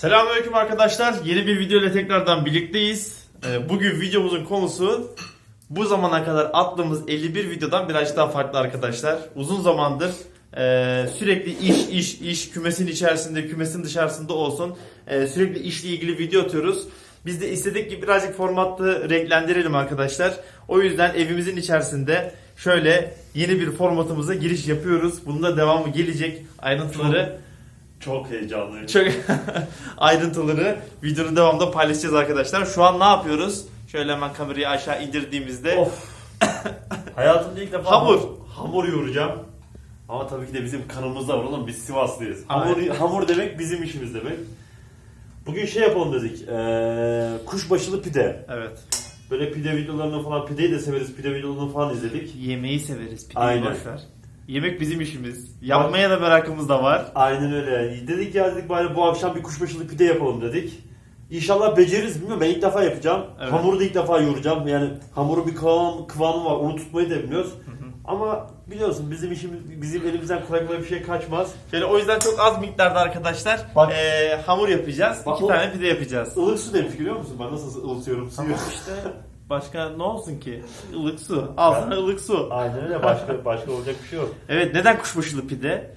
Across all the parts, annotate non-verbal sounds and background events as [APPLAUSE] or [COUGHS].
Selamünaleyküm arkadaşlar. Yeni bir video ile tekrardan birlikteyiz. Ee, Bugün videomuzun konusu bu zamana kadar attığımız 51 videodan birazcık daha farklı arkadaşlar. Uzun zamandır e, sürekli iş iş iş kümesin içerisinde kümesin dışarısında olsun e, sürekli işle ilgili video atıyoruz. Biz de istedik ki birazcık formatı renklendirelim arkadaşlar. O yüzden evimizin içerisinde şöyle yeni bir formatımıza giriş yapıyoruz. Bunun da devamı gelecek. Ayrıntıları Çok heyecanlıyım. çok [LAUGHS] ayrıntıları videonun devamında paylaşacağız arkadaşlar. Şu an ne yapıyoruz? Şöyle hemen kamerayı aşağı indirdiğimizde Of. [COUGHS] Hayatımda ilk defa Hamur. hamur yoğuracağım. Ama tabii ki de bizim kanımızda var oğlum biz Sivaslıyız. Hamur, hamur demek bizim işimiz demek. Bugün şey yapalım dedik. Ee, kuşbaşılı pide. evet Böyle pide videolarını falan pideyi de severiz. Pide videolarını falan izledik. yemeği severiz. Pideyi Aynen. boş ver. Yemek bizim işimiz. Yapmaya da merakımız da var. Aynen öyle. Dedik ya dedik bari bu akşam bir kuşbaşılı pide yapalım dedik. İnşallah beceririz bilmiyorum. Ben ilk defa yapacağım. Evet. Hamuru da ilk defa yoğuracağım. Yani hamurun bir kıvam, kıvamı var. Onu tutmayı da bilmiyoruz. Ama biliyorsun bizim işimiz bizim elimizden kolay kolay bir şey kaçmaz. Şöyle o yüzden çok az miktarda arkadaşlar Bak. eee, hamur yapacağız. Bak İki o- tane pide yapacağız. Ilık su demiş biliyor musun? Ben nasıl ılıtıyorum suyu. Tamam işte [LAUGHS] başka ne olsun ki? Ilık su. Al sana ılık su. Aynen öyle. Başka başka olacak bir şey yok. Evet neden kuşbaşılı pide?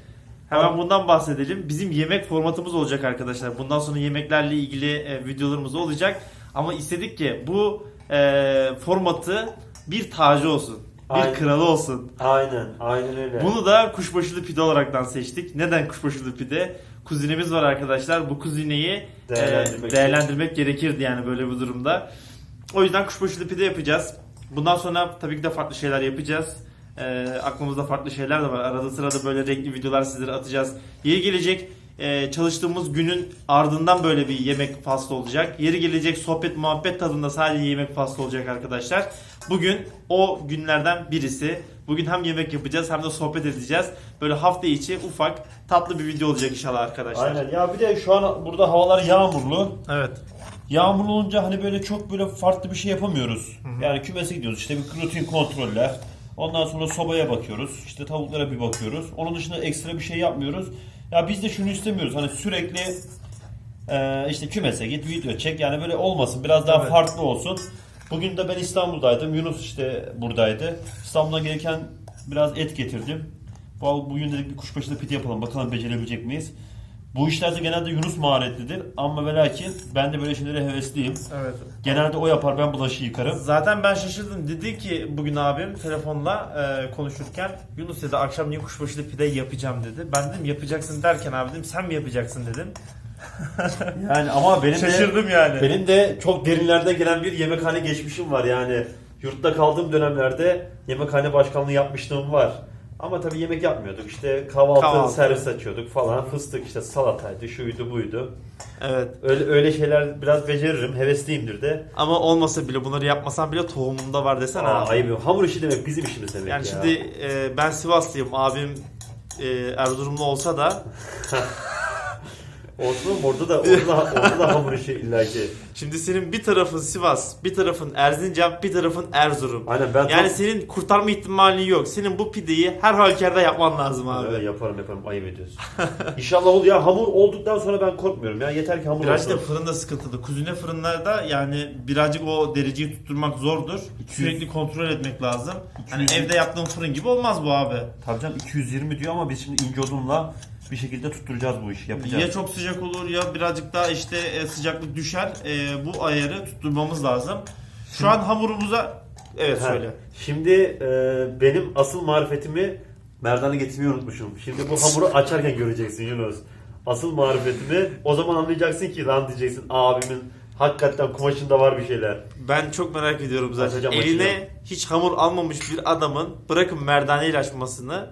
Hemen bundan bahsedelim. Bizim yemek formatımız olacak arkadaşlar. Bundan sonra yemeklerle ilgili e, videolarımız olacak. Ama istedik ki bu e, formatı bir tacı olsun. Bir Aynen. kralı olsun. Aynen. Aynen öyle. Bunu da kuşbaşılı pide olaraktan seçtik. Neden kuşbaşılı pide? Kuzinemiz var arkadaşlar. Bu kuzineyi Değerlendirmek e, değerlendirmek gerekirdi yani böyle bir durumda. O yüzden kuşbaşılı pide yapacağız. Bundan sonra tabii ki de farklı şeyler yapacağız. E, aklımızda farklı şeyler de var. Arada sırada böyle renkli videolar sizlere atacağız. Yeri gelecek e, çalıştığımız günün ardından böyle bir yemek faslı olacak. Yeri gelecek sohbet muhabbet tadında sadece yemek faslı olacak arkadaşlar. Bugün o günlerden birisi. Bugün hem yemek yapacağız hem de sohbet edeceğiz. Böyle hafta içi ufak tatlı bir video olacak inşallah arkadaşlar. Aynen. Ya bir de şu an burada havalar yağmurlu. Evet. Yağmurlu olunca hani böyle çok böyle farklı bir şey yapamıyoruz. Yani kümese gidiyoruz işte bir rutin kontroller. Ondan sonra sobaya bakıyoruz. İşte tavuklara bir bakıyoruz. Onun dışında ekstra bir şey yapmıyoruz. Ya biz de şunu istemiyoruz. Hani sürekli e, işte kümese git video çek. Yani böyle olmasın. Biraz daha Evet. farklı olsun. Bugün de ben İstanbul'daydım. Yunus işte buradaydı. İstanbul'a gereken biraz et getirdim. Bu bugün dedik bir kuşbaşılı pide yapalım. Bakalım becerebilecek miyiz? Bu işlerde genelde Yunus maharetlidir. Ama ve lakin ben de böyle şeylere hevesliyim. Evet. Genelde o yapar ben bulaşığı yıkarım. Zaten ben şaşırdım. Dedi ki bugün abim telefonla e, konuşurken Yunus dedi akşam niye kuşbaşılı pide yapacağım dedi. Ben dedim yapacaksın derken abi dedim sen mi yapacaksın dedim. [LAUGHS] Yani ama benim de, Şaşırdım yani. benim de çok derinlerden gelen bir yemekhane geçmişim var yani. Yurtta kaldığım dönemlerde yemekhane başkanlığı yapmışlığım var. Ama tabii yemek yapmıyorduk. İşte kahvaltı, Kahvaltı. servis açıyorduk falan. Fıstık işte salataydı, şuydu buydu. Evet. Öyle öyle şeyler biraz beceririm. Hevesliyimdir de. Ama olmasa bile bunları yapmasam bile tohumumda var desene Aa, abi. ayıp yok. Hamur işi demek bizim işimiz demek Yani ya. şimdi e, ben Sivaslıyım abim e, Erzurumlu olsa da [LAUGHS] Olsun orada da, orada da, orada da hamur işi illaki. şimdi senin bir tarafın Sivas, bir tarafın Erzincan, bir tarafın Erzurum. Aynen ben Yani tam- senin kurtarma ihtimalin yok. Senin bu pideyi her halükarda yapman lazım abi. Evet, yaparım yaparım ayıp ediyorsun. [LAUGHS] İnşallah ol ya hamur olduktan sonra ben korkmuyorum ya yeter ki hamur Birazcık da olsun. fırında sıkıntılı. Kuzine fırınlarda yani birazcık o dereceyi tutturmak zordur. 200. Sürekli kontrol etmek lazım. Hani 200. evde yaptığın fırın gibi olmaz bu abi. Tabii canım 220 diyor ama biz şimdi ince odunla bir şekilde tutturacağız bu işi yapacağız. Ya çok sıcak olur ya birazcık daha işte e, sıcaklık düşer. E, bu ayarı tutturmamız lazım. Şu an hamurumuza evet Ha, söyle. Şimdi e, benim asıl marifetimi Merdan'a getirmeyi unutmuşum. Şimdi bu hamuru [LAUGHS] açarken göreceksin Yunus. Asıl marifetimi o zaman anlayacaksın ki lan diyeceksin abimin hakikaten kumaşında var bir şeyler. Ben çok merak ediyorum zaten. Açacağım, Eline açacağım. hiç hamur almamış bir adamın bırakın merdaneyle açmasını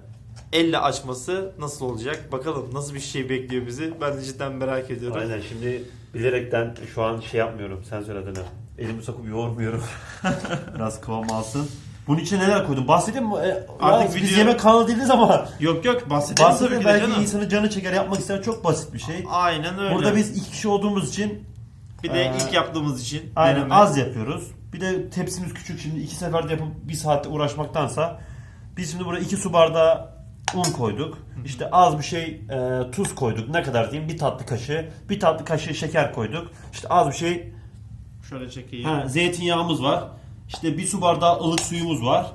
elle açması nasıl olacak? Bakalım nasıl bir şey bekliyor bizi. Ben de cidden merak ediyorum. Aynen şimdi bilerekten şu an şey yapmıyorum sen söyle adını. Elimi sokup yoğurmuyorum. [LAUGHS] Biraz kıvam alsın. Bunun içine neler koydum? Bahsedeyim mi? E, Artık ya, biz video- yemek kanalı değiliz ama Yok yok bahsedelim tabii bahsedelim ki de belki canım. insanın canı çeker yapmak isteyen çok basit bir şey. Aynen öyle. Burada biz iki kişi olduğumuz için bir de Ee, ilk yaptığımız için aynen deneme. az yapıyoruz. Bir de tepsimiz küçük şimdi iki seferde yapıp bir saatte uğraşmaktansa biz şimdi buraya iki su bardağı un koyduk. İşte az bir şey e, tuz koyduk. Ne kadar diyeyim? Bir tatlı kaşığı. Bir tatlı kaşığı şeker koyduk. İşte az bir şey Şöyle çekeyim. ha, zeytinyağımız var. İşte bir su bardağı ılık suyumuz var.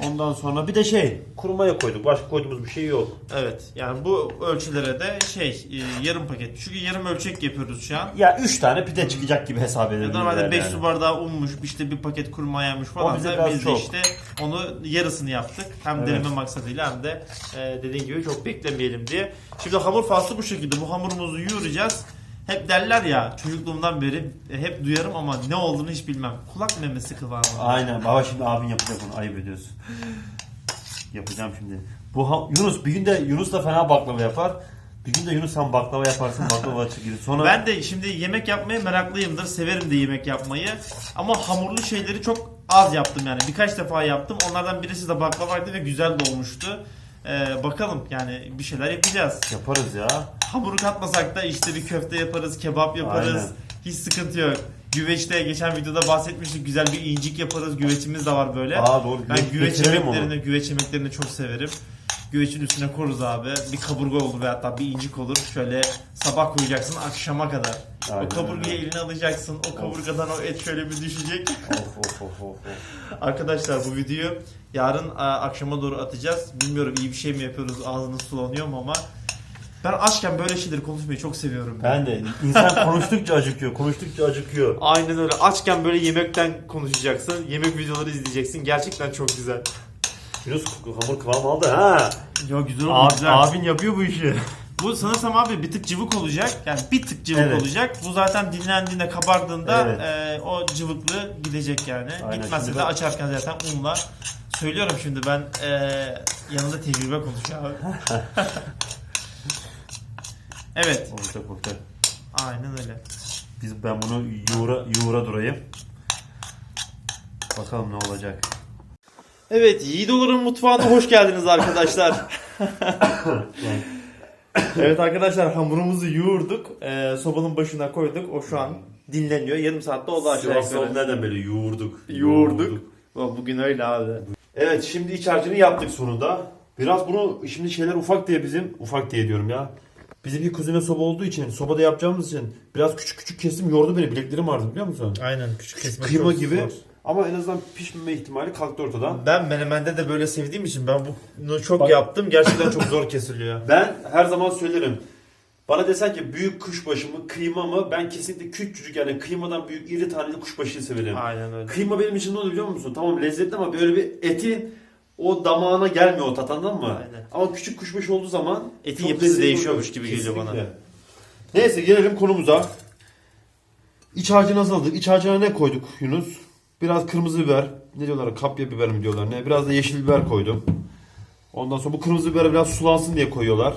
Ondan sonra bir de şey kurumaya koyduk. Başka koyduğumuz bir şey yok. Evet yani bu ölçülere de şey e, yarım paket. Çünkü yarım ölçek yapıyoruz şu an. Ya 3 tane pide çıkacak gibi hesap edebiliriz. Normalde 5 yani. su bardağı unmuş, işte bir paket kuru mayaymış O falan bize da biraz biz de çok. işte onu yarısını yaptık. Hem Evet. deneme maksadıyla hem de e, dediğin gibi çok beklemeyelim diye. Şimdi hamur faslı bu şekilde. Bu hamurumuzu yoğuracağız. Hep derler ya çocukluğumdan beri hep duyarım ama ne olduğunu hiç bilmem. Kulak memesi kıvamı. Aynen. Baba şimdi abin yapacak onu. Ayıp ediyorsun. Yapacağım şimdi. Bu ha- Yunus bir gün de Yunus da fena baklava yapar. Bir gün de Yunus sen baklava yaparsın baklava çıkıyor. Sonra Ben de şimdi yemek yapmaya meraklıyımdır. Severim de yemek yapmayı. Ama hamurlu şeyleri çok az yaptım yani. Birkaç defa yaptım. Onlardan birisi de baklavaydı ve güzel de olmuştu. Ee, bakalım yani bir şeyler yapacağız. yaparız ya. Hamuru katmasak da işte bir köfte yaparız, kebap yaparız. Aynen. Hiç sıkıntı yok. Güveçte geçen videoda bahsetmiştik. Güzel bir incik yaparız. Güveçimiz de var böyle. Aa doğru. ben güveç onu. yemeklerini, güveç yemeklerini çok severim. Güveçin üstüne koruz abi. Bir kaburga olur veya hatta bir incik olur. Şöyle sabah koyacaksın akşama kadar. Aynen o kaburgayı öyle. eline alacaksın. O kaburgadan o et şöyle bir düşecek. Of of of of. of. Arkadaşlar bu videoyu yarın akşama doğru atacağız. Bilmiyorum iyi bir şey mi yapıyoruz ağzınız sulanıyor mu ama ben açken böyle şeyleri konuşmayı çok seviyorum. Ben de insan konuştukça acıkıyor. Konuştukça acıkıyor. Aynen öyle. Açken böyle yemekten konuşacaksın. Yemek videoları izleyeceksin. Gerçekten çok güzel. Yunus hamur kıvam aldı ha. Ya güzel oldu Abi, güzel. abin yapıyor bu işi. Bu sanırsam abi bir tık cıvık olacak. Yani bir tık cıvık Evet. olacak. Bu zaten dinlendiğinde kabardığında Evet. e, o cıvıklığı gidecek yani. Aynen. Gitmezse Şimdi de ben- açarken zaten unla. Söylüyorum şimdi ben e, yanında tecrübe konuşuyor abi. [LAUGHS] evet. Olacak olacak. Aynen öyle. Biz ben bunu yoğura yoğura durayım. Bakalım ne olacak. Evet, Yiğidolar'ın mutfağına hoş geldiniz arkadaşlar. [LAUGHS] evet arkadaşlar hamurumuzu yoğurduk. Ee, sobanın başına koyduk. O şu an dinleniyor. Yarım saatte oldu aşağı Sivas'ta yukarı. nereden böyle yoğurduk. Yoğurduk. Bugün öyle abi. Evet şimdi iç harcını yaptık sonunda. Biraz bunu şimdi şeyler ufak diye bizim ufak diye diyorum ya. Bizim bir kuzine soba olduğu için sobada yapacağımız için biraz küçük küçük kestim yordu beni bileklerim ağrıdı biliyor musun? Aynen küçük kesme Kıyma gibi ama en azından pişmeme ihtimali kalktı ortadan. Ben menemende de böyle sevdiğim için ben bunu çok Bak- yaptım. Gerçekten çok zor kesiliyor. [LAUGHS] Ben her zaman söylerim. Bana desen ki büyük kuşbaşı mı kıyma mı ben kesinlikle küçücük yani kıymadan büyük iri taneli kuşbaşıyı severim. Aynen öyle. Kıyma benim için ne oluyor biliyor musun? Tamam lezzetli ama böyle bir eti o damağına gelmiyor o tat anladın mı? Aynen. Ama küçük kuşbaşı olduğu zaman Etin çok yapısı lezzetli değişiyormuş oluyor. gibi geliyor bana. Kesinlikle. Neyse gelelim konumuza. İç harcını hazırladık. İç harcına ne koyduk Yunus? Biraz kırmızı biber. Ne diyorlar? Kapya biber mi diyorlar ne? Biraz da yeşil biber koydum. Ondan sonra bu kırmızı biber biraz sulansın diye koyuyorlar.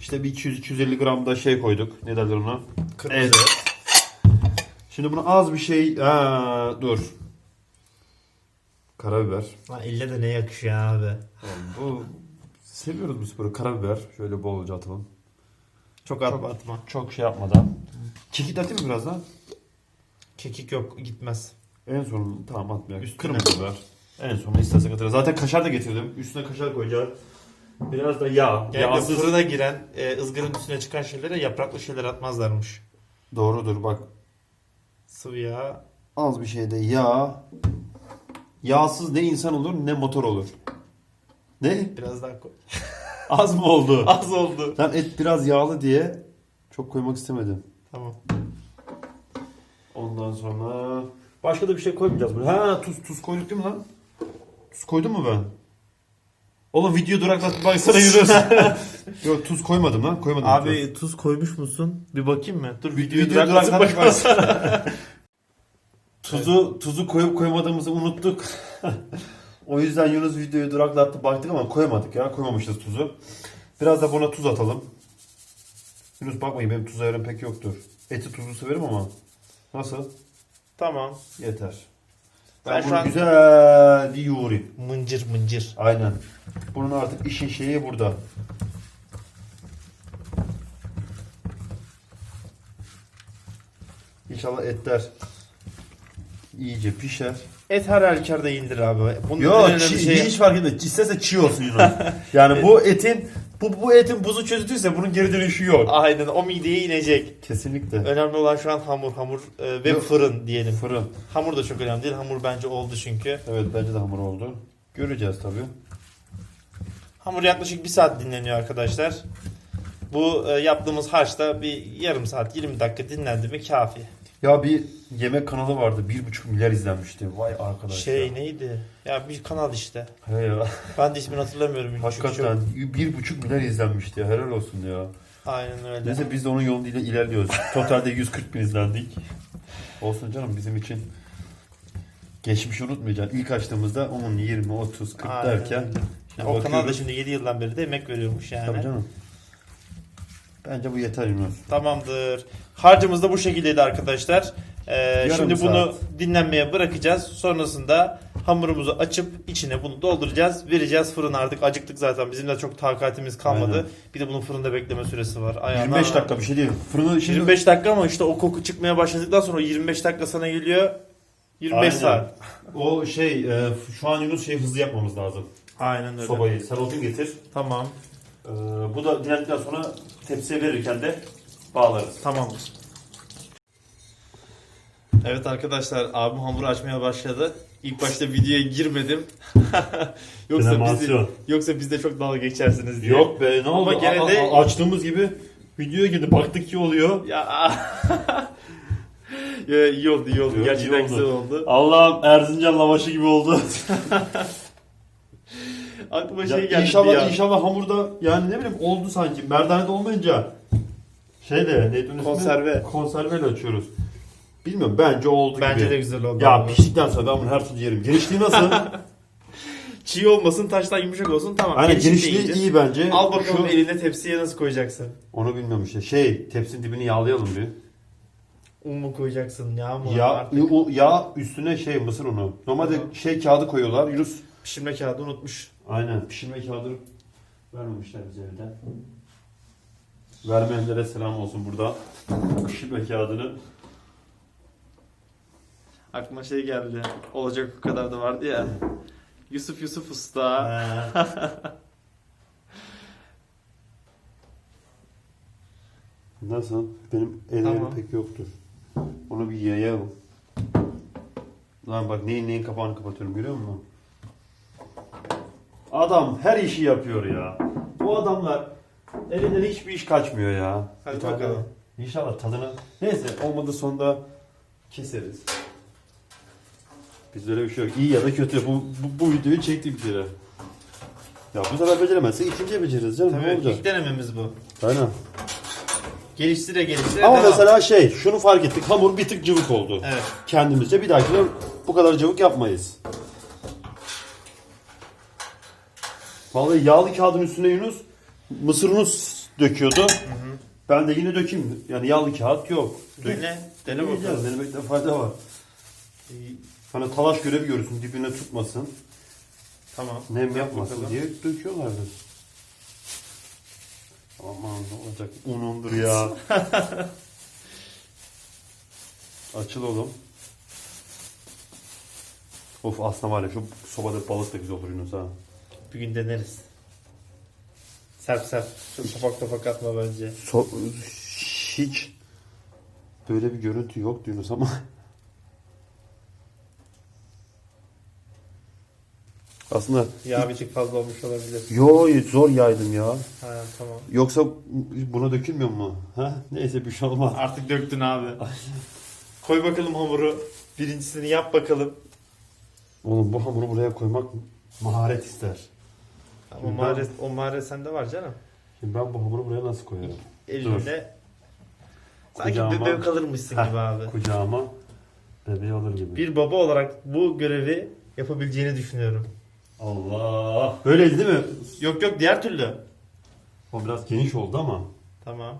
İşte bir 200-250 gram da şey koyduk. Ne derler ona? Kırmızı. Evet. Şimdi bunu az bir şey... Ha, dur. Karabiber. Lan elle de ne yakışıyor abi. Bu seviyoruz bu sporu. Karabiber şöyle bolca atalım. Çok atma atma. Çok şey yapmadan. Kekik atayım mı biraz daha? Kekik yok gitmez. En son tamam atmayalım. Üstüne. Kırmızı biber. En son istersek atarız. Zaten kaşar da getirdim. Üstüne kaşar koyacağız. Biraz da yağ. Yani Yağsız. fırına giren, e, ızgaranın üstüne çıkan şeylere yapraklı şeyler atmazlarmış. Doğrudur bak. Sıvı yağ. Az bir şeyde yağ. Yağsız ne insan olur ne motor olur. Ne? Biraz daha koy. [LAUGHS] Az mı oldu? [LAUGHS] Az oldu. Ben et biraz yağlı diye çok koymak istemedim. Tamam. Ondan sonra başka da bir şey koymayacağız buraya. Ha tuz tuz koyduk değil mi lan? Tuz koydum mu ben? Oğlum video duraklat baksana Yunus. [LAUGHS] Yok tuz koymadım lan. Koymadım. Abi tuz koymuş musun? Bir bakayım mı? Dur videoyu videoyu duraklatıp duraklatıp bak- baksana. [LAUGHS] tuzu tuzu koyup koymadığımızı unuttuk. [LAUGHS] o yüzden Yunus videoyu duraklattı baktık ama koymadık ya. Koymamışız tuzu. Biraz da buna tuz atalım. Yunus bakmayın benim tuz ayarım pek yoktur. Eti tuzlu severim ama. Nasıl? Tamam. Yeter. Ben Ben, şu bunu an- güzel bir yoğurayım. Mıncır mıncır. Aynen. Bunun artık işin şeyi burada. İnşallah etler iyice pişer. Et her halükarda indir abi. Bunun en Yok önemli çiğ, şey- hiç fark etmez. İsterse çiğ olsun [LAUGHS] Yunan. yani bu etin Bu, bu etin buzu çözülürse bunun geri dönüşü yok. Aynen o mideye inecek. Kesinlikle. Önemli olan şu an hamur hamur e, ve Yok. fırın diyelim. Fırın. Hamur da çok önemli değil. Hamur bence oldu çünkü. Evet bence de hamur oldu. Göreceğiz tabii. Hamur yaklaşık bir saat dinleniyor arkadaşlar. Bu e, yaptığımız harçta bir yarım saat 20 dakika dinlendi mi kafi. Ya bir yemek kanalı vardı. 1,5 milyar izlenmişti. Vay arkadaş. Şey ya. neydi? Ya bir kanal işte. He ya. Ben de ismini hatırlamıyorum. Hakikaten 1,5 milyar izlenmişti ya. Helal olsun ya. Aynen öyle. Neyse biz de onun yoluyla ilerliyoruz. Totalde 140 bin izlendik. Olsun canım bizim için. Geçmişi unutmayacaksın. İlk açtığımızda 10, 20, 30, 40 Aynen derken öyle. şimdi o kanal da bakıyoruz. şimdi 7 yıldan beri de emek veriyormuş yani. Tabii canım. Bence bu yeter Yunus. Tamamdır. Harcımız da bu şekildeydi arkadaşlar. Ee, şimdi bunu saat. dinlenmeye bırakacağız. Sonrasında hamurumuzu açıp içine bunu dolduracağız. Vereceğiz fırına artık acıktık zaten. Bizim de çok takatimiz kalmadı. Aynen. Bir de bunun fırında bekleme süresi var. Ay 25 ana. dakika bir şey değil. Fırını şimdi 25 dakika ama işte o koku çıkmaya başladıktan sonra o 25 dakika sana geliyor. 25 Aynen. saat. O şey e, şu an Yunus şey hızlı yapmamız lazım. Aynen öyle. Sobayı sen getir. Tamam. E, bu da dinlendikten sonra tepsiye verirken de bağlarız. Tamamdır. Evet arkadaşlar abim hamur açmaya başladı. İlk başta videoya girmedim. [LAUGHS] yoksa bizi, Denemasyon. yoksa bizde çok dalga geçersiniz diye. Yok be ne Ama oldu? gene A- de- a- açtığımız gibi videoya girdi. Baktık ki oluyor. Ya. [LAUGHS] ya iyi oldu iyi oldu. Yok, Gerçekten iyi oldu. güzel oldu. Allah'ım Erzincan lavaşı gibi oldu. [LAUGHS] Aklıma şey geldi inşallah ya. inşallah hamurda yani ne bileyim oldu sanki. Merdanede olmayınca şey de neydi onun ismi? Konserve. Konserveyle açıyoruz. Bilmiyorum bence oldu Bence gibi. de güzel oldu. Ya ama. piştikten sonra ben bunu her türlü yerim. Genişliği nasıl? [LAUGHS] Çiğ olmasın taştan yumuşak olsun tamam. Aynen genişliği iyice. iyi bence. Al bakalım Şu- eline tepsiye nasıl koyacaksın? Onu bilmiyorum işte. Şey tepsinin dibini yağlayalım bir. Un mu koyacaksın yağ mı? Ya, Artık yağ üstüne şey mısır unu. Normalde Tamam. şey kağıdı koyuyorlar. Yunus. Pişirme kağıdı unutmuş. Aynen pişirme kağıdı vermemişler bize evden. Vermeyenlere selam olsun burada. Pişirme kağıdını. Aklıma şey geldi. Olacak o kadar da vardı ya. Yusuf Yusuf Usta. [LAUGHS] Nasıl? Benim ellerim Tamam. pek yoktur. Onu bir yayalım. Lan bak neyin neyin kapağını kapatıyorum görüyor musun? Adam her işi yapıyor ya. Bu adamlar elinden hiçbir iş kaçmıyor ya. Hadi Bir tane- bakalım. İnşallah tadını. Neyse olmadı sonunda keseriz. Bizde öyle bir şey yok. İyi ya da kötü. Bu, bu, bu videoyu çektik bir kere. Ya bu sefer beceremezsek ikinciye beceririz canım. Ne Tabii olacak? ilk denememiz bu. Aynen. Geliştire geliştire Ama devam. mesela şey, şunu fark ettik. Hamur bir tık cıvık oldu. Evet. Kendimizce bir dahakine bu kadar cıvık yapmayız. Vallahi yağlı kağıdın üstüne Yunus mısır unu s- döküyordu. Ben de yine dökeyim. Yani yağlı kağıt yok. Dene. Dene Deneyeceğiz. bakalım. Denemekte fayda var. Hani talaş görevi görürsün dibine tutmasın. Tamam. Nem Yap yapmasın bakalım. diye döküyorlardı. Aman ne olacak? Unundur ya. [LAUGHS] Açıl oğlum. Of aslında var ya şu sobada balık da güzel olur Yunus ha. Bir gün deneriz. Serp serp. Çok topak topak atma bence. So hiç böyle bir görüntü yok Yunus ama. [LAUGHS] Aslında Yağ bir tık fazla olmuş olabilir. yo zor yaydım ya. Ha tamam. Yoksa buna dökülmüyor mu? Ha? Neyse bir şey olmaz. Artık döktün abi. Koy bakalım hamuru. Birincisini yap bakalım. Oğlum bu hamuru buraya koymak maharet ister. O ben- maharet, o maharet sende var canım. Şimdi ben bu hamuru buraya nasıl koyarım? Elinde sanki Kucağıma- bebeği kalırmışsın gibi abi. Kucağıma bebeği alır gibi. Bir baba olarak bu görevi yapabileceğini düşünüyorum. Allah. Böyleydi değil mi? Yok yok diğer türlü. O biraz geniş oldu ama. Tamam.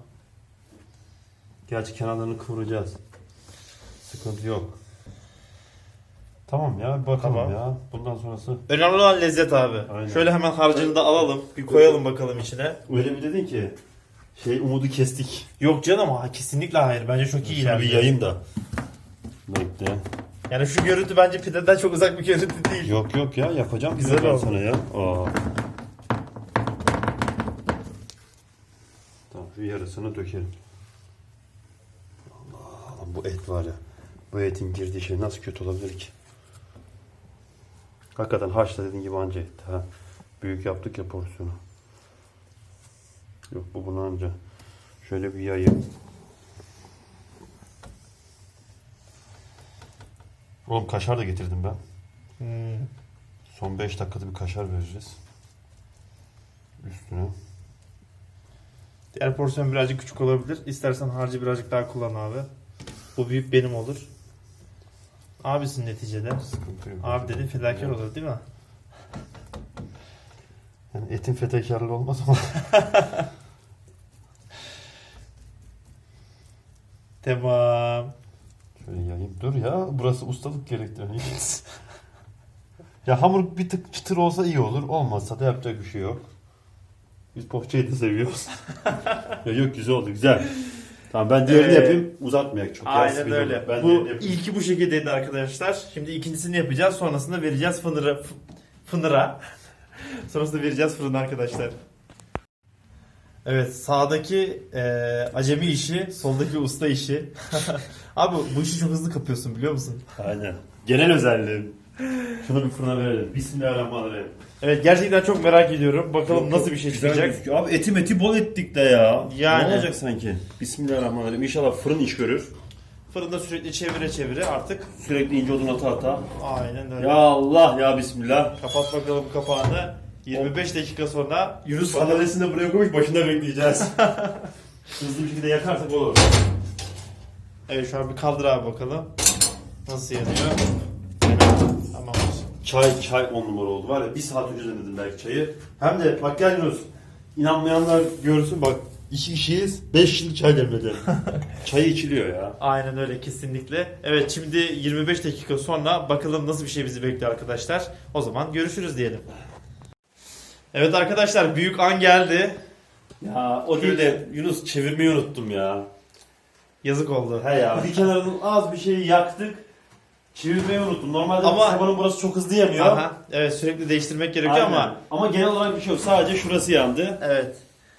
Gerçi kenarlarını kıvıracağız. Sıkıntı yok. Tamam ya bakalım Tamam. ya. Bundan sonrası. Önemli olan lezzet abi. Aynen. Şöyle hemen harcını da alalım. Bir koyalım bakalım içine. Öyle bir dedin ki. Şey umudu kestik. Yok canım ha kesinlikle hayır. Bence çok iyi Şunu bir ilerliyor. yayayım da. Bekle. Yani şu görüntü bence pideden çok uzak bir görüntü değil. Yok yok ya yapacağım Güzel güzel ben oldu. sana ya. Aa. yarısını dökelim. Allah Allah bu et var ya. Bu etin girdiği şey nasıl kötü olabilir ki? Hakikaten haşla dediğin gibi anca et. Ha. Büyük yaptık ya porsiyonu. Yok bu bunu anca. Şöyle bir yayayım. Oğlum kaşar da getirdim ben. Hmm. Son 5 dakikada bir kaşar vereceğiz. Üstüne. Diğer porsiyon birazcık küçük olabilir. İstersen harcı birazcık daha kullan abi. Bu büyük benim olur. Abisin neticede. Sıkıntı yok. Abi dedin fedakar olur değil mi? Yani etin fedakarlığı olmaz ama. [LAUGHS] Tamam. Şöyle yayayım. Dur ya. Burası ustalık gerektiriyor. [LAUGHS] ya hamur bir tık çıtır olsa iyi olur. Olmazsa da yapacak bir şey yok. Biz poğaçayı da seviyoruz. [LAUGHS] ya yok güzel oldu güzel. Tamam ben diğerini Ee, yapayım. Uzatmayak çok. Aynen öyle. Ben bu diğerini yapayım. ilki bu şekildeydi arkadaşlar. Şimdi ikincisini yapacağız. Sonrasında vereceğiz fındıra. f- Fındıra. [LAUGHS] Sonrasında vereceğiz fırına arkadaşlar. Evet sağdaki e, acemi işi, soldaki usta işi. [LAUGHS] Abi bu işi çok hızlı kapıyorsun biliyor musun? Aynen. Genel özelliğim. Şunu bir fırına verelim. Bismillahirrahmanirrahim. Evet gerçekten çok merak ediyorum. Bakalım Yok, nasıl bir şey güzel çıkacak. gözüküyor. Abi eti meti bol ettik de ya. Yani. Ne olacak sanki? Bismillahirrahmanirrahim. İnşallah fırın iş görür. Fırında sürekli çevire çevire artık. Sürekli ince odun ata ata. Aynen öyle. Ya Allah ya Bismillah. Kapat bakalım kapağını. 25 dakika sonra Yunus sandalyesini de buraya koymuş başında bekleyeceğiz. [LAUGHS] Hızlı bir şekilde yakarsak olur. Evet şu an bir kaldır abi bakalım. Nasıl yanıyor? Çay çay on numara oldu var ya bir saat önce denedim belki çayı. Hem de bak gel Yunus. İnanmayanlar görsün bak iki kişiyiz 5 yıl çay demledi. [LAUGHS] Çay içiliyor ya. Aynen öyle kesinlikle. Evet şimdi 25 dakika sonra bakalım nasıl bir şey bizi bekliyor arkadaşlar. O zaman görüşürüz diyelim. Evet arkadaşlar büyük an geldi. Ya o değil de Yunus çevirmeyi unuttum ya. Yazık oldu. He ya bir kenarının az bir şeyi yaktık. Çevirmeyi unuttum. Normalde Ama- sobanın burası çok hızlı yanıyor. Aha, evet sürekli değiştirmek gerekiyor Aynen. ama ama genel olarak bir şey yok. Sadece şurası yandı. evet.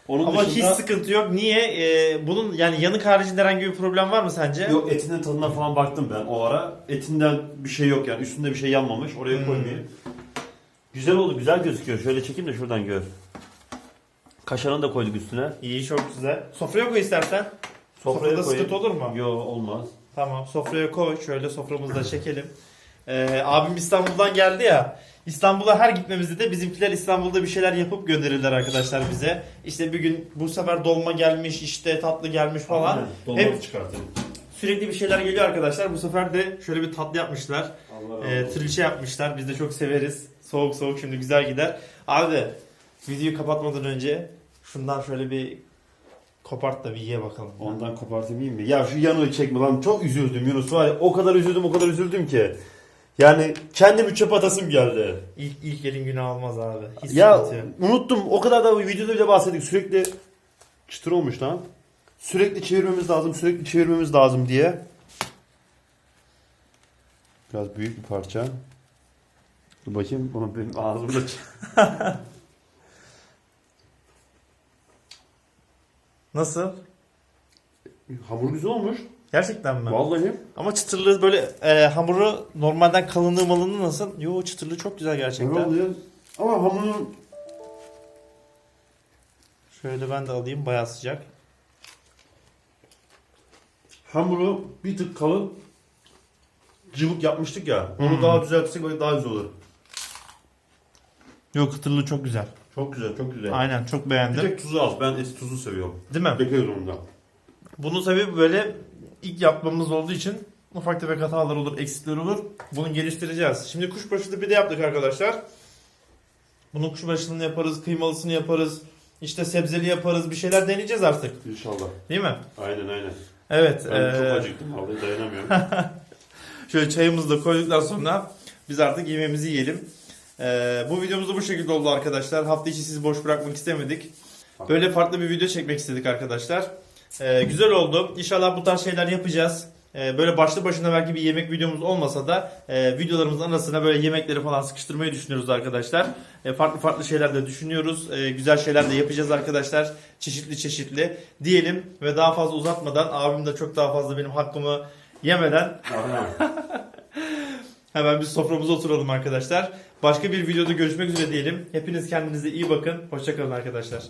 Onun Ama dışında hiç sıkıntı yok. Niye? Ee, bunun yani yanık haricinde herhangi bir problem var mı sence? yok etinin tadına falan baktım ben o ara. Etinden bir şey yok yani. Üstünde bir şey yanmamış. Oraya Hmm. koymayayım. Güzel oldu. Güzel gözüküyor. Şöyle çekeyim de şuradan gör. Kaşarını da koyduk üstüne. İyi çok güzel. Sofraya koy istersen. Sofrada sıkıntı olur mu? Yok olmaz. Tamam sofraya koy. Şöyle soframızı da çekelim. Ee, abim İstanbul'dan geldi ya. İstanbul'a her gitmemizde de bizimkiler İstanbul'da bir şeyler yapıp gönderirler arkadaşlar bize. İşte bir gün bu sefer dolma gelmiş, işte tatlı gelmiş falan. Dolma Hep çıkartırım. sürekli bir şeyler geliyor arkadaşlar. Bu sefer de şöyle bir tatlı yapmışlar. Allah Ee, trilce yapmışlar. Biz de çok severiz. Soğuk soğuk şimdi güzel gider. Abi videoyu kapatmadan önce şundan şöyle bir kopart da bir ye bakalım. Ondan kopartayım mi? Ya şu yanığı çekme lan. Çok üzüldüm Yunus var ya. O kadar üzüldüm o kadar üzüldüm ki. Yani kendimi çöp atasım geldi. İlk, ilk elin günah olmaz abi. Hiç Ya sıkıntı yok. unuttum. O kadar da videoda bile bahsettik. Sürekli çıtır olmuş lan. Sürekli çevirmemiz lazım, sürekli çevirmemiz lazım diye. Biraz büyük bir parça. Dur bakayım. Onu benim ağzımda [LAUGHS] Nasıl? Hamur güzel olmuş. Gerçekten mi? Vallahi. Ama çıtırlığı böyle e, hamuru normalden kalınlığı malınlığı nasıl? Yo çıtırlığı çok güzel gerçekten. Vallahi. Ama hamurun Şöyle ben de alayım bayağı sıcak. hamuru bir tık kalın. Cıvık yapmıştık ya. Onu Hmm. daha düzeltsek böyle daha güzel olur. Yok çıtırlığı çok güzel. Çok güzel, çok güzel. Aynen çok Bir beğendim. tek tuzu az. Ben eti tuzlu seviyorum. Değil mi? Bekliyorum ondan. Bunun sebebi böyle ilk yapmamız olduğu için ufak tefek hatalar olur, eksikler olur. Bunu geliştireceğiz. Şimdi kuşbaşılı pide yaptık arkadaşlar. Bunun kuşbaşılığını yaparız, kıymalısını yaparız. İşte sebzeli yaparız. Bir şeyler deneyeceğiz artık. İnşallah. Değil mi? Aynen aynen. Evet. Ben çok eee, acıktım. Vallahi dayanamıyorum. [LAUGHS] Şöyle çayımızı da koyduktan sonra biz artık yemeğimizi yiyelim. Ee, bu videomuz da bu şekilde oldu arkadaşlar. Hafta içi sizi boş bırakmak istemedik. Böyle farklı bir video çekmek istedik arkadaşlar. Ee, güzel oldu. İnşallah bu tarz şeyler yapacağız. e, böyle başlı başına belki bir yemek videomuz olmasa da e, videolarımızın arasına böyle yemekleri falan sıkıştırmayı düşünüyoruz arkadaşlar. E, farklı farklı şeyler de düşünüyoruz. E, güzel şeyler de yapacağız arkadaşlar. Çeşitli çeşitli diyelim ve daha fazla uzatmadan abim de çok daha fazla benim hakkımı yemeden [LAUGHS] hemen bir soframıza oturalım arkadaşlar. Başka bir videoda görüşmek üzere diyelim. Hepiniz kendinize iyi bakın. Hoşçakalın arkadaşlar.